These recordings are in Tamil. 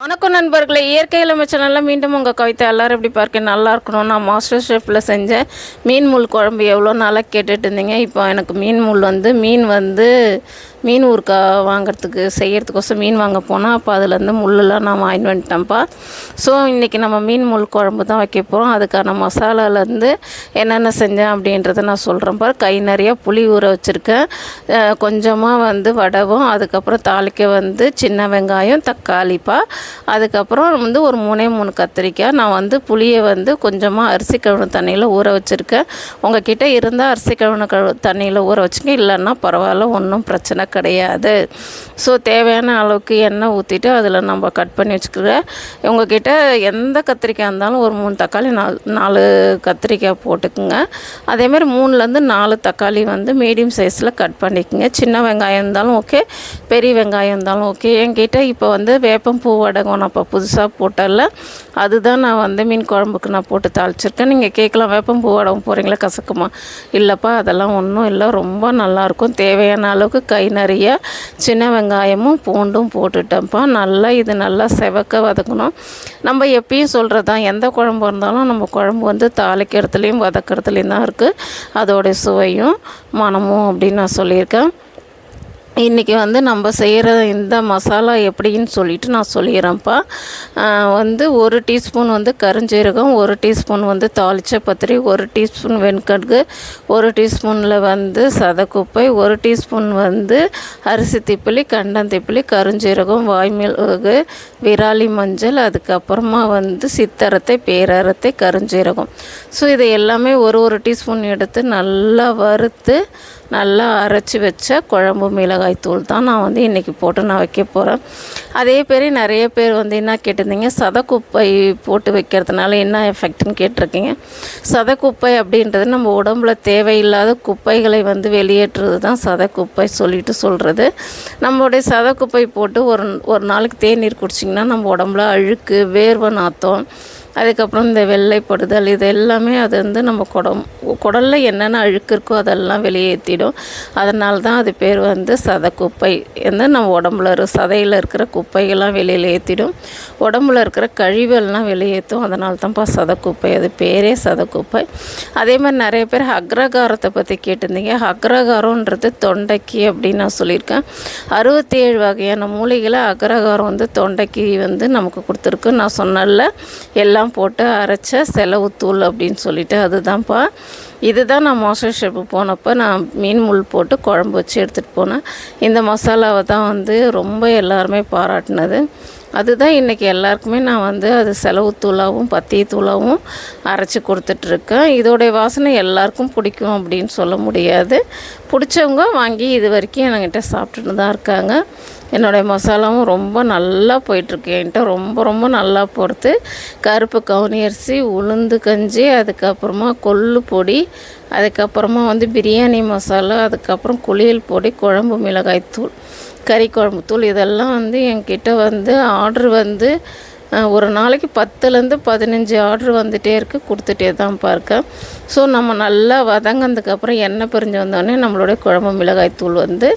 வணக்கம் நண்பர்களே. இயற்கை இளமை மீண்டும் உங்கள் கவிதை எல்லோரும் எப்படி பார்க்க நல்லா இருக்கணும் நான் மாஸ்டர் ஷெஃப்பில் செஞ்சேன். மீன் முள் குழம்பு எவ்வளோ நாளாக கேட்டுட்டு இருந்தீங்க. இப்போ எனக்கு மீன் முள் வந்து மீன் வந்து மீன் ஊறுக்கா வாங்கிறதுக்கு செய்கிறதுக்கோசம் மீன் வாங்க போனால் அப்போ அதுலேருந்து முள்ளெல்லாம் நான் வாங்கி வந்துட்டேன்ப்பா. ஸோ இன்றைக்கி நம்ம மீன் முள் குழம்பு தான் வைக்க போகிறோம் அதுக்கான மசாலாலேருந்து என்னென்ன செஞ்சேன் அப்படின்றத நான் சொல்கிறேன் பாரு. கை நிறையா புளி ஊற வச்சுருக்கேன். கொஞ்சமாக வந்து வடவும் அதுக்கப்புறம் தாளிக்க வந்து சின்ன வெங்காயம் தக்காளிப்பா. அதுக்கப்புறம் வந்து ஒரு மூணே மூணு கத்திரிக்காய். நான் வந்து புளியை வந்து கொஞ்சமாக அரிசி கழுவுன தண்ணியில் ஊற வச்சுருக்கேன். உங்ககிட்ட இருந்தால் அரிசி கழுவுன கழு தண்ணியில் ஊற வச்சுங்க இல்லைன்னா பரவாயில்ல ஒன்றும் பிரச்சனை கிடையாது. ஸோ தேவையான அளவுக்கு எண்ணெய் ஊற்றிட்டு அதில் நம்ம கட் பண்ணி வச்சுக்கிறேன் உங்ககிட்ட எந்த கத்திரிக்காய் இருந்தாலும் ஒரு மூணு தக்காளி நாலு நாலு கத்திரிக்காய் போட்டுக்குங்க. அதேமாதிரி மூணுலேருந்து நாலு தக்காளி வந்து மீடியம் சைஸில் கட் பண்ணிக்கோங்க. சின்ன வெங்காயம் இருந்தாலும் ஓகே பெரிய வெங்காயம் இருந்தாலும் ஓகே என்கிட்ட இப்போ வந்து வேப்பம் பூ வடகம் நான் இப்போ புதுசாக போட்டல அதுதான் நான் வந்து மீன் குழம்புக்கு நான் போட்டு தாளிச்சிருக்கேன். நீங்கள் கேட்கலாம் வேப்பம் பூ வடகம் போகிறீங்களா கசக்குமா? இல்லைப்பா அதெல்லாம் ஒன்றும் இல்லை. ரொம்ப நல்லாயிருக்கும் தேவையான அளவுக்கு கை நிறைய சின்ன வெங்காயமும் பூண்டும் போட்டுட்டேன்ப்பா. நல்லா இது நல்லா செவக்க வதக்கணும். நம்ம எப்பயும் சொல்கிறது தான் எந்த குழம்பு இருந்தாலும் நம்ம குழம்பு வந்து தாளிக்கிறதுலேயும் வதக்கிறதுலேயும் தான் இருக்குது அதோடைய சுவையும் மனமும் அப்படின்னு நான் சொல்லியிருக்கேன். இன்றைக்கி வந்து நம்ம செய்கிற இந்த மசாலா எப்படின்னு சொல்லிட்டு நான் சொல்லிடுறேன்ப்பா. வந்து ஒரு டீஸ்பூன் வந்து கருஞ்சீரகம் ஒரு டீஸ்பூன் வந்து தாளிச்ச பத்திரி ஒரு டீஸ்பூன் வெண்கடுகு ஒரு டீஸ்பூனில் வந்து சதக்குப்பை ஒரு டீஸ்பூன் வந்து அரிசி திப்பிலி கண்டந்திப்பிலி கருஞ்சீரகம் வாய்மிளகு விராலி மஞ்சள் அதுக்கப்புறமா வந்து சித்தரத்தை பேரரத்தை கருஞ்சீரகம். ஸோ இதை எல்லாமே ஒரு ஒரு டீஸ்பூன் எடுத்து நல்லா வறுத்து நல்லா அரைச்சி வச்ச குழம்பு மிளகாய் தூள் தான் நான் வந்து இன்றைக்கி போட்டு நான் வைக்க போகிறேன் அதே பேர் நிறைய பேர் வந்து என்ன கேட்டிருந்தீங்க? சதக்குப்பை போட்டு வைக்கிறதுனால என்ன எஃபெக்ட்னு கேட்டிருக்கீங்க. சதக்குப்பை அப்படின்றது நம்ம உடம்புல தேவையில்லாத குப்பைகளை வந்து வெளியேற்றுறது தான் சதக்குப்பை சொல்லிட்டு சொல்கிறது நம்மளுடைய சதக்குப்பை போட்டு ஒரு ஒரு நாளைக்கு தேநீர் குடிச்சிங்கன்னா நம்ம உடம்புல அழுக்கு வேர்வை நாத்தம் அதுக்கப்புறம் இந்த வெள்ளைப்படுதல் இது எல்லாமே அது வந்து நம்ம குடம் குடலில் என்னென்ன அழுக்கு இருக்கோ அதெல்லாம் வெளியேற்றிடும் அதனால தான் அது பேர் வந்து சத குப்பை. வந்து நம்ம உடம்புல இரு சதையில் இருக்கிற குப்பைகள்லாம் வெளியில் ஏற்றிடும் உடம்புல இருக்கிற கழிவுகள்லாம் வெளியேற்றும் அதனால தான்ப்பா சதக்குப்பை அது பேரே சதக்குப்பை அதே மாதிரி நிறைய பேர் அக்ரகாரத்தை பற்றி கேட்டிருந்தீங்க. அக்ரகாரம்ன்றது தொண்டைக்கு அப்படின்னு நான் சொல்லியிருக்கேன். அறுபத்தி ஏழு வகையான மூலிகளை அக்ரகாரம் வந்து தொண்டைக்கு வந்து நமக்கு கொடுத்துருக்கு. நான் சொன்னல எல்லாம் போட்டு அரைச்ச செலவு தூள் அப்படின்னு சொல்லிட்டு அதுதான்ப்பா. இதுதான் நான் மாஸ்டர் ஷெஃப் போனப்போ நான் மீன் முள் போட்டு குழம்பு வச்சு எடுத்துகிட்டு போனேன். இந்த மசாலாவை தான் வந்து ரொம்ப எல்லாருமே பாராட்டினது. அதுதான் இன்றைக்கி எல்லாருக்குமே நான் வந்து அது செலவு தூளாகவும் பத்திய தூளாகவும் அரைச்சி கொடுத்துட்ருக்கேன். இதோடைய வாசனை எல்லாருக்கும் பிடிக்கும் அப்படின்னு சொல்ல முடியாது. பிடிச்சவங்க வாங்கி இது வரைக்கும் என்கிட்ட சாப்பிட்டுட்டு தான் இருக்காங்க. என்னுடைய மசாலாவும் ரொம்ப நல்லா போயிட்டுருக்கு. என்கிட்ட ரொம்ப ரொம்ப நல்லா போகிறது கருப்பு கவுனி அரிசி உளுந்து கஞ்சி அதுக்கப்புறமா கொள்ளு பொடி அதுக்கப்புறமா வந்து பிரியாணி மசாலா அதுக்கப்புறம் குளியல் பொடி குழம்பு மிளகாய் தூள் கறி குழம்பு தூள் இதெல்லாம் வந்து என்கிட்ட வந்து ஆர்டர் வந்து ஒரு நாளைக்கு பத்துலேருந்து பதினஞ்சு ஆர்டர் வந்துகிட்டே இருக்குது கொடுத்துட்டே தான் பார்க்கேன் ஸோ நம்ம நல்லா வதங்கினதுக்கப்புறம் எண்ணெய் பிரிஞ்சு வந்தோடனே நம்மளுடைய குழம்பு மிளகாய் தூள் வந்து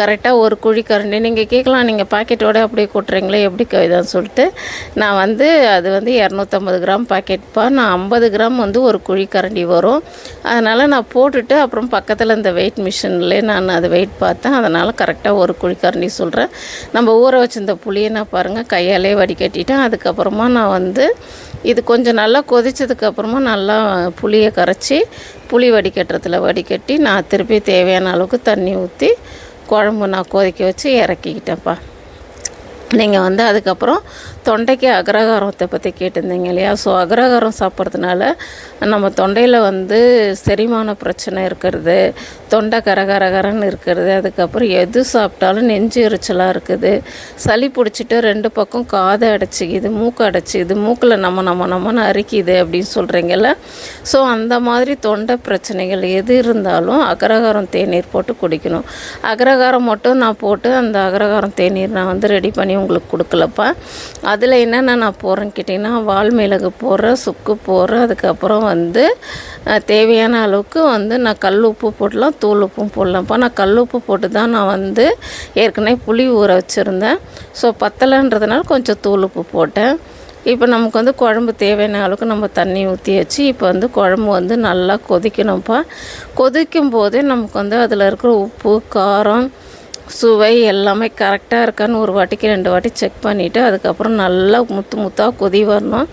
கரெக்டாக ஒரு குழி கரண்டி. நீங்கள் கேட்கலாம் நீங்கள் பாக்கெட்டோட அப்படியே கொட்டுறீங்களே எப்படி கவிதான்னு சொல்லிட்டு. நான் வந்து அது வந்து இரநூத்தம்பது கிராம் பாக்கெட்ப்பா நான் ஐம்பது கிராம் வந்து ஒரு குழி கரண்டி வரும். அதனால் நான் போட்டுட்டு அப்புறம் பக்கத்தில் இந்த வெயிட் மிஷின்லேயே நான் அதை வெயிட் பார்த்தேன். அதனால் கரெக்டாக ஒரு குழி கரண்டி சொல்கிறேன் நம்ம ஊற வச்சிருந்த புளியை நான் பாருங்கள் கையாலே வடிகட்டிட்டேன். அதுக்கப்புறமா நான் வந்து இது கொஞ்சம் நல்லா கொதிச்சதுக்கப்புறமா நல்லா புளியை கரைச்சி புளி வடிகட்டுறதுல வடிகட்டி நான் திருப்பி தேவையான அளவுக்கு தண்ணி ஊற்றி குழம்பு நான் கொதிக்க வச்சு இறக்கிக்கிட்டேன்ப்பா. நீங்கள் வந்து அதுக்கப்புறம் தொண்டைக்கு அக்ரகாரத்தை பற்றி கேட்டிருந்தீங்க இல்லையா? ஸோ அக்ரகாரம் சாப்பிட்றதுனால நம்ம தொண்டையில் வந்து செரிமான பிரச்சனை இருக்கிறது தொண்டை கரகரகரன்னு இருக்கிறது அதுக்கப்புறம் எது சாப்பிட்டாலும் நெஞ்சு எரிச்சலாக இருக்குது சளி பிடிச்சிட்டு ரெண்டு பக்கம் காதை அடைச்சிக்குது மூக்கு அடைச்சிக்குது மூக்கில் நம்ம நம்ம நம்மன்னு அரிக்குது அப்படின்னு சொல்கிறீங்கல்ல ஸோ அந்த மாதிரி தொண்டை பிரச்சனைகள் எது இருந்தாலும் அக்ரகாரம் தேநீர் போட்டு குடிக்கணும். அக்ரகாரம் மட்டும் நான் போட்டு அந்த அக்ரகாரம் தேநீர் நான் வந்து ரெடி பண்ணி உங்களுக்கு கொடுக்கலப்பா. அதில் என்னென்ன நான் போடுறேன்னு கேட்டிங்கன்னா வால் மிளகு போடுறேன் சுக்கு போடுறேன் அதுக்கப்புறம் வந்து தேவையான அளவுக்கு வந்து நான் கல் உப்பு போடலாம் தூள் உப்பும் போடலாம்ப்பா. நான் கல் உப்பு போட்டு தான் நான் வந்து ஏற்கனவே புளி ஊற வச்சுருந்தேன். ஸோ பத்தலைன்றதுனால கொஞ்சம் தூள் உப்பு போட்டேன். இப்போ நமக்கு வந்து குழம்பு தேவையான அளவுக்கு நம்ம தண்ணி ஊற்றி வச்சு இப்போ வந்து குழம்பு வந்து நல்லா கொதிக்கணும்ப்பா. கொதிக்கும் போதே நமக்கு வந்து அதில் இருக்கிற உப்பு காரம் சுவை எல்லாமே கரெக்டாக இருக்கான்னு ஒரு வாட்டிக்கு ரெண்டு வாட்டி செக் பண்ணிவிட்டு அதுக்கப்புறம் நல்லா முத்து முத்தாக கொதி வரணும்.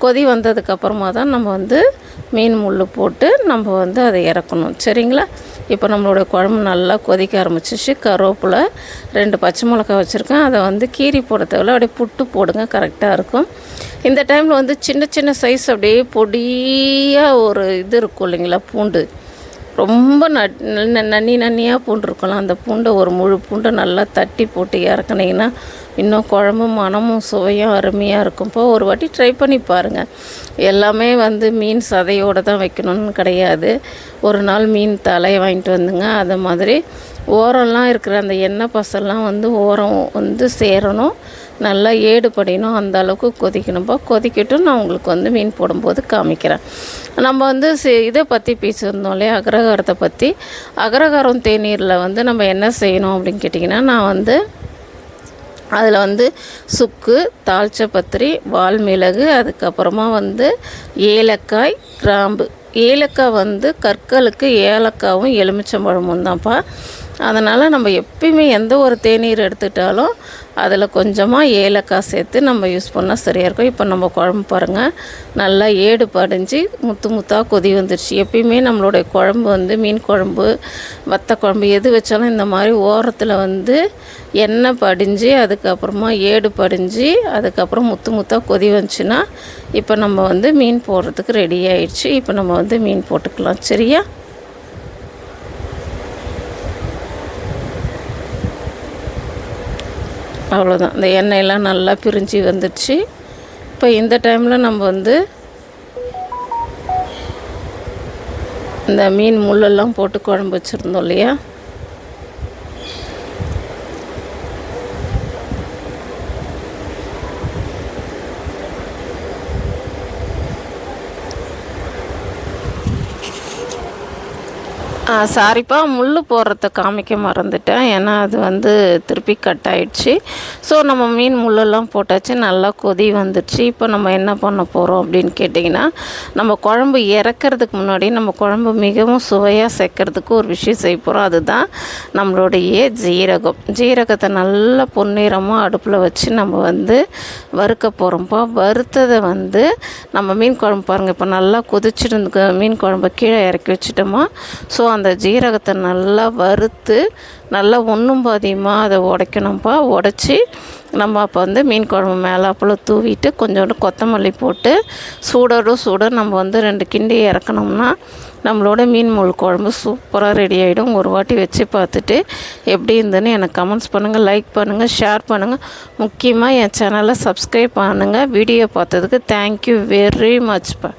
கொதி வந்ததுக்கப்புறமா தான் நம்ம வந்து மீன் முள் போட்டு நம்ம வந்து அதை இறக்கணும். சரிங்களா? இப்போ நம்மளோட குழம்பு நல்லா கொதிக்க ஆரம்பிச்சிச்சு. கருவேப்பிலை ரெண்டு பச்சை மிளகாய் வச்சுருக்கேன். அதை வந்து கீரி போட தேவையில்ல. அப்படியே புட்டு போடுங்க கரெக்டாக இருக்கும். இந்த டைமில் வந்து சின்ன சின்ன சைஸ் அப்படியே பொடியாக ஒரு இது இருக்கும் இல்லைங்களா? பூண்டு. ரொம்ப ந- நன்னி நன்னியாக பூண்டு இருக்கலாம் அந்த பூண்டை ஒரு முழு பூண்டை நல்லா தட்டி போட்டு இறக்குனீங்கன்னா இன்னும் குழம்பும் மனமும் சுவையும் அருமையாக இருக்கும்ப்போ ஒரு வாட்டி ட்ரை பண்ணி பாருங்கள் எல்லாமே வந்து மீன் சதையோடு தான் வைக்கணும்னு கிடையாது. ஒரு நாள் மீன் தலையை வாங்கிட்டு வந்துங்க. அது மாதிரி ஓரம்லாம் இருக்கிற அந்த எண்ணெய் பசல்லாம் வந்து ஓரம் வந்து சேரணும். நல்லா ஏடு படியணும் அந்த அளவுக்கு கொதிக்கணும்ப்பா கொதிக்கட்டும் நான் உங்களுக்கு வந்து மீன் போடும்போது காமிக்கிறேன். நம்ம வந்து இதை பற்றி பேசியிருந்தோம் இல்லையா? அக்ரகாரத்தை பற்றி அக்ரகாரம் தேநீரில் வந்து நம்ம என்ன செய்யணும் அப்படின்னு கேட்டிங்கன்னா நான் வந்து அதில் வந்து சுக்கு தாழ்ச்சப்பத்திரி வால்மிளகு அதுக்கப்புறமா வந்து ஏலக்காய் கிராம்பு. ஏலக்காய் வந்து கற்களுக்கு ஏலக்காவும் எலுமிச்சம்பழமும் தான்ப்பா. அதனால் நம்ம எப்பயுமே எந்த ஒரு தேநீர் எடுத்துட்டாலும் அதில் கொஞ்சமாக ஏலக்காய் சேர்த்து நம்ம யூஸ் பண்ணால் சரியாக இருக்கும். இப்போ நம்ம குழம்பு பாருங்கள் நல்லா ஏடு படிஞ்சு முத்து முத்தாக கொதி வந்துடுச்சு எப்பயுமே நம்மளுடைய குழம்பு வந்து மீன் குழம்பு வத்த குழம்பு எது வச்சாலும் இந்த மாதிரி ஓரத்தில் வந்து எண்ணெய் படிஞ்சு அதுக்கப்புறமா ஏடு படிஞ்சு அதுக்கப்புறம் முத்து முத்தாக கொதி வந்துச்சுன்னா இப்போ நம்ம வந்து மீன் போடுறதுக்கு ரெடி ஆயிடுச்சு. இப்போ நம்ம வந்து மீன் போட்டுக்கலாம். சரியா? அவ்வளோதான் இந்த எண்ணெயெல்லாம் நல்லா பிரிஞ்சு வந்துடுச்சு. இப்போ இந்த டைமில் நம்ம வந்து இந்த மீன் முள்ளெல்லாம் போட்டு குழம்பு வச்சுருந்தோம் இல்லையா? சாரிப்பா முள் போடுறத காமிக்க மறந்துட்டேன். ஏன்னா அது வந்து திருப்பி கட் ஆயிடுச்சு. ஸோ நம்ம மீன் முள்ளெல்லாம் போட்டாச்சு. நல்லா கொதி வந்துடுச்சு இப்போ நம்ம என்ன பண்ண போகிறோம் அப்படின்னு கேட்டிங்கன்னா நம்ம குழம்பு இறக்கிறதுக்கு முன்னாடி நம்ம குழம்பு மிகவும் சுவையாக சேர்க்கறதுக்கு ஒரு விஷயம் செய்ய போகிறோம் அதுதான் நம்மளுடைய ஜீரகம். ஜீரகத்தை நல்லா பொன்னிறமாக அடுப்பில் வச்சு நம்ம வந்து வறுக்க போகிறோம்ப்பா வறுத்ததை வந்து நம்ம மீன் குழம்பு பாருங்கள் இப்போ நல்லா கொதிச்சிருந்து மீன் குழம்பு கீழே இறக்கி வச்சுட்டோமா? ஸோ அந்த ஜீரகத்தை நல்லா வறுத்து நல்லா ஒன்றும் பாதியமாக அதை உடைக்கணும்ப்பா உடச்சி நம்ம அப்போ வந்து மீன் குழம்பு மேலே அப்பளம் தூவிட்டு கொஞ்சோண்டு கொத்தமல்லி போட்டு சூடோடு சூட நம்ம வந்து ரெண்டு கிண்டி இறக்கணும்னா நம்மளோட மீன் முள் குழம்பு சூப்பராக ரெடி ஆகிடும் ஒரு வாட்டி வச்சு பார்த்துட்டு எப்படி இருந்ததுன்னு எனக்கு கமெண்ட்ஸ் பண்ணுங்கள் லைக் பண்ணுங்கள் ஷேர் பண்ணுங்கள் முக்கியமாக என் சேனலை சப்ஸ்கிரைப் பண்ணுங்கள் வீடியோ பார்த்ததுக்கு தேங்க்யூ வெரி மச்ப்பா